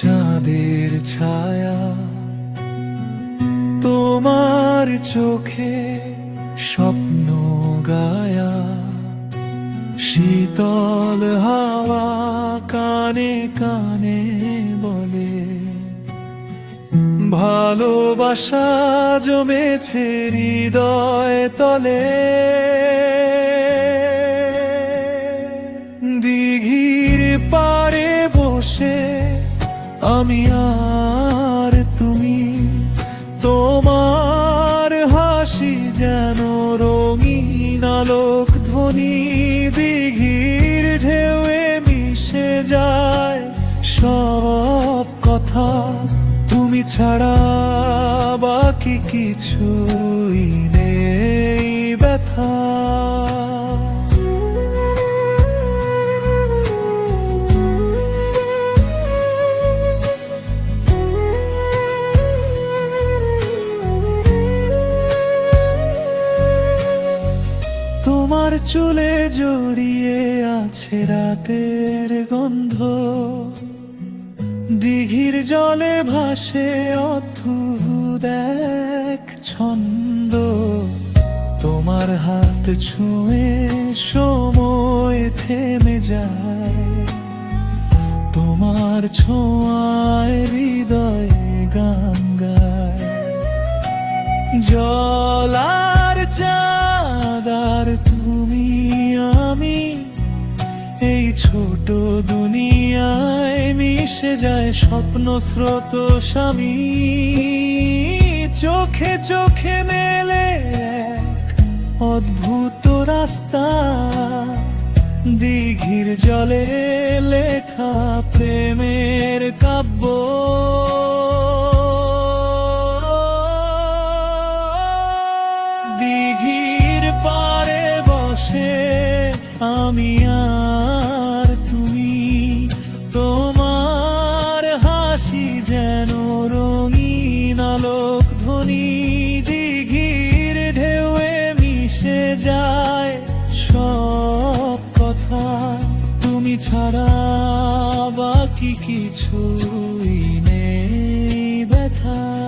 চাঁদের ছায়া, তোমার চোখে স্বপ্ন গায়া, শীতল হাওয়া কানে কানে বলে, ভালোবাসা জমেছে হৃদয় তলে। আমি আর তুমি, তোমার হাসি যেন রঙিন আলোক ধ্বনি, দিঘির ঢেউয়ে মিশে যায় সব কথা। তুমি ছাড়া বাকি কিছুই নেই। তোমার চুলে জড়িয়ে আছে রাতের গন্ধ। দিঘির জলে ভাসে অদ্ভুত এক ছন্দ। তোমার হাত ছুঁয়ে সময় থেমে যায়। তোমার ছোঁয়ায় হৃদয়ে গান গায়। জলার চাঁদার দুনিয়ায় মিশে যায় স্বপ্ন স্রোত স্বামী। চোখে চোখে মেলে অদ্ভুত রাস্তা। দিঘির জলে লেখা প্রেমের কাব্য। দিঘির পারে বসে আমি আর হাসি যেন রঙিন আলোক ধ্বনি, দিঘির ঢেউয়ে মিশে যায় সব কথা। তুমি ছাড়া বাকি কিছুই নেই ব্যথা।